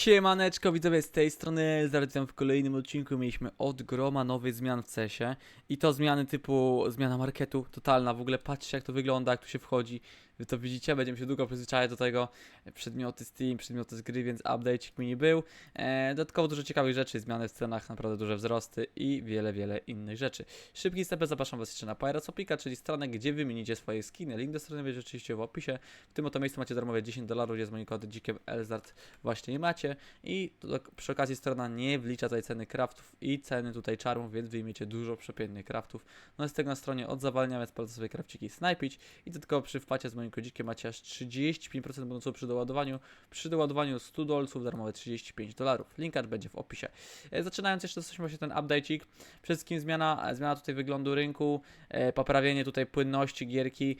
Siemaneczko widzowie, z tej strony witam w kolejnym odcinku. Mieliśmy od groma nowych zmian w CESie i to zmiany typu zmiana marketu totalna, w ogóle patrzcie jak to wygląda, jak tu się wchodzi, wy to widzicie, będziemy się długo przyzwyczajać do tego, przedmioty Steam, przedmioty z gry, więc update'ik mini był, e, dodatkowo dużo ciekawych rzeczy, zmiany w cenach, naprawdę duże wzrosty i wiele, wiele innych rzeczy. Szybki step, zapraszam was jeszcze na Piratsopika, czyli stronę, gdzie wymienicie swoje skiny, link do strony będzie oczywiście w opisie, w tym oto miejscu macie darmowe 10 dolarów, jest mój kod dzikiem Elzart właśnie nie macie i to, przy okazji strona nie wlicza tutaj ceny craftów i ceny tutaj czarmów, więc wyjmiecie dużo przepięknych craftów. No jest tego na stronie od zawalnia, więc polecam sobie crafciki snajpić i dodatkowo przy wpacie z moim kodzikiem macie aż 35% bonusu przy doładowaniu. Przy doładowaniu 100 dolców darmowe 35 dolarów. Linkat będzie w opisie. E, Zaczynając jeszcze coś właśnie ten update'ik. Przede wszystkim zmiana, e, zmiana tutaj wyglądu rynku, e, poprawienie tutaj płynności gierki.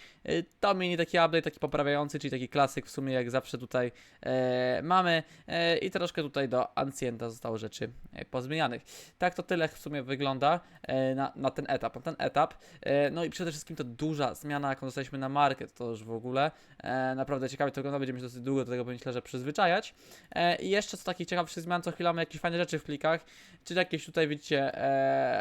To mini taki update, taki poprawiający, czyli taki klasyk w sumie jak zawsze tutaj mamy. I troszkę tutaj do Ancienta zostało rzeczy e, pozmienianych. Tak to tyle w sumie wygląda e, na, na ten etap. Na ten etap. E, no i przede wszystkim to duża zmiana, jaką dostaliśmy na market, to już w ogóle. Naprawdę ciekawie to wygląda, będziemy się dosyć długo do tego myślę, że przyzwyczajać. I jeszcze z takich ciekawszych zmian, co chwilę mamy jakieś fajne rzeczy w plikach, czyli jakieś tutaj widzicie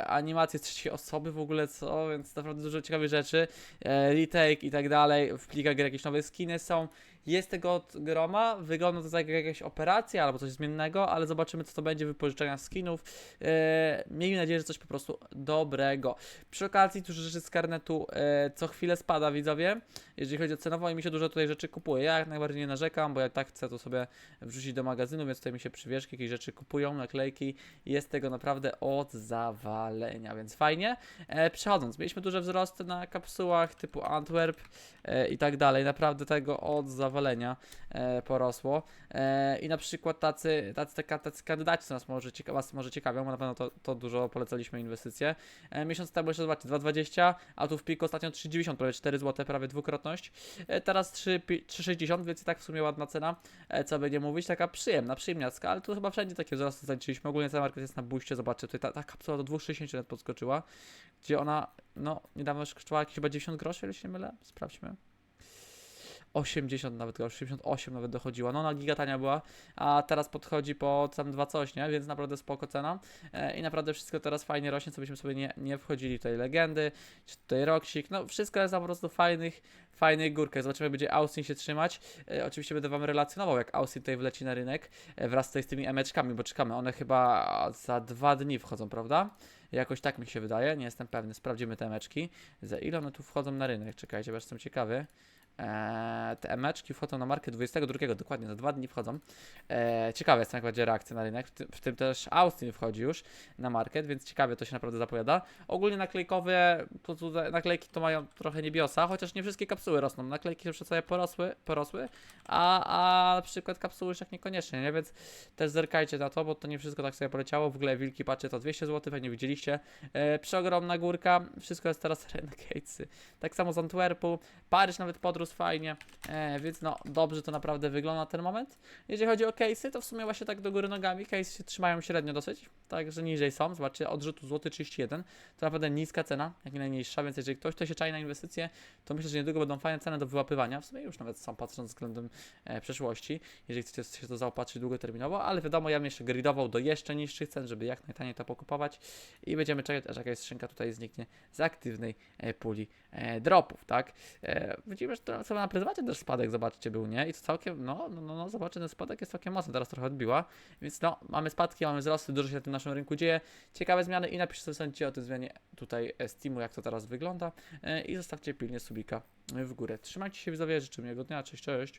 animacje z trzeciej osoby w ogóle, co, więc naprawdę dużo ciekawych rzeczy, retake i tak dalej, w plikach gry jakieś nowe skiny są. Jest tego od groma, wygląda to tak jak jakaś operacja albo coś zmiennego, ale zobaczymy co to będzie wypożyczenia skinów. E, miejmy nadzieję, że coś po prostu dobrego. Przy okazji dużo rzeczy z karnetu e, co chwilę spada widzowie, jeżeli chodzi o cenowo i mi się dużo tutaj rzeczy kupuje. Ja jak najbardziej nie narzekam, bo jak tak chcę to sobie wrzucić do magazynu, więc tutaj mi się przywieszki, jakieś rzeczy kupują, naklejki. Jest tego naprawdę od zawalenia, więc fajnie. E, przechodząc, mieliśmy duże wzrosty na kapsułach typu Antwerp e, i tak dalej. Naprawdę tego od zawalenia e, porosło. E, I na przykład tacy, tacy, tacy, kandydaci, co nas może, cieka- was może ciekawią, bo na pewno to, to dużo polecaliśmy inwestycje. E, miesiąc temu jeszcze zobaczcie, 2,20, a tu w piku ostatnio 3,90, prawie 4 zł, prawie dwukrotność. E, teraz 3, pi- 3,60, więc i tak w sumie ładna cena, e, co by nie mówić, taka przyjemna, przyjemniacka, ale tu chyba wszędzie takie wzrosty zaliczyliśmy. Ogólnie cały market jest na buście, zobaczcie, tutaj ta, ta kapsuła do 2,60 nawet podskoczyła, gdzie ona, no, niedawno już kosztowała chyba 90 groszy, jeśli się mylę, sprawdźmy. 80 nawet groszy, 88 nawet dochodziła. No na gigatania była, a teraz podchodzi po tam 2 coś, nie? Więc naprawdę spoko cena. E, I naprawdę wszystko teraz fajnie rośnie, co byśmy sobie nie, nie wchodzili tutaj legendy, czy tutaj Roksik. No wszystko jest po prostu fajnych, fajnych górkach. Zobaczymy, będzie Austin się trzymać. E, oczywiście będę wam relacjonował, jak Austin tutaj wleci na rynek e, wraz tutaj z tymi emeczkami, bo czekamy. One chyba za dwa dni wchodzą, prawda? Jakoś tak mi się wydaje, nie jestem pewny. Sprawdzimy te emeczki. Za ile one tu wchodzą na rynek? Czekajcie, bo jestem ciekawy. Eee, te emeczki wchodzą na markę 22, dokładnie za dwa dni wchodzą. Eee, ciekawe jestem, jak będzie reakcja na rynek. W tym, też Austin wchodzi już na market, więc ciekawie to się naprawdę zapowiada. Ogólnie naklejkowe, to naklejki to mają trochę niebiosa, chociaż nie wszystkie kapsuły rosną. Naklejki już sobie porosły, porosły a, a na przykład kapsuły już tak niekoniecznie, nie? Więc też zerkajcie na to, bo to nie wszystko tak sobie poleciało. W ogóle wilki patrzcie to 200 zł, pewnie widzieliście. Eee, przeogromna górka, wszystko jest teraz Renegadesy. Tak samo z Antwerpu, Paryż nawet podrósł fajnie, e, więc no dobrze to naprawdę wygląda na ten moment. Jeżeli chodzi o case'y, to w sumie właśnie tak do góry nogami, case się trzymają średnio dosyć, także niżej są, zobaczcie, odrzutu złoty 31, to naprawdę niska cena, jak najniższa, więc jeżeli ktoś to się czai na inwestycje, to myślę, że niedługo będą fajne ceny do wyłapywania, w sumie już nawet są patrząc względem e, przeszłości, jeżeli chcecie się to zaopatrzyć długoterminowo, ale wiadomo, ja bym jeszcze gridował do jeszcze niższych cen, żeby jak najtaniej to pokupować i będziemy czekać, aż jakaś skrzynka tutaj zniknie z aktywnej e, puli e, dropów, tak? E, widzimy, że to sobie na pryzmacie też spadek, zobaczcie, był, nie? I to całkiem, no, no, no, no zobaczcie, ten spadek jest całkiem mocny, teraz trochę odbiła, więc no, mamy spadki, mamy wzrosty, dużo się na tym naszym rynku dzieje, ciekawe zmiany i napiszcie sądzicie o tej zmianie tutaj e, Steamu, jak to teraz wygląda e, i zostawcie pilnie subika w górę. Trzymajcie się widzowie, życzę miłego dnia, cześć, cześć.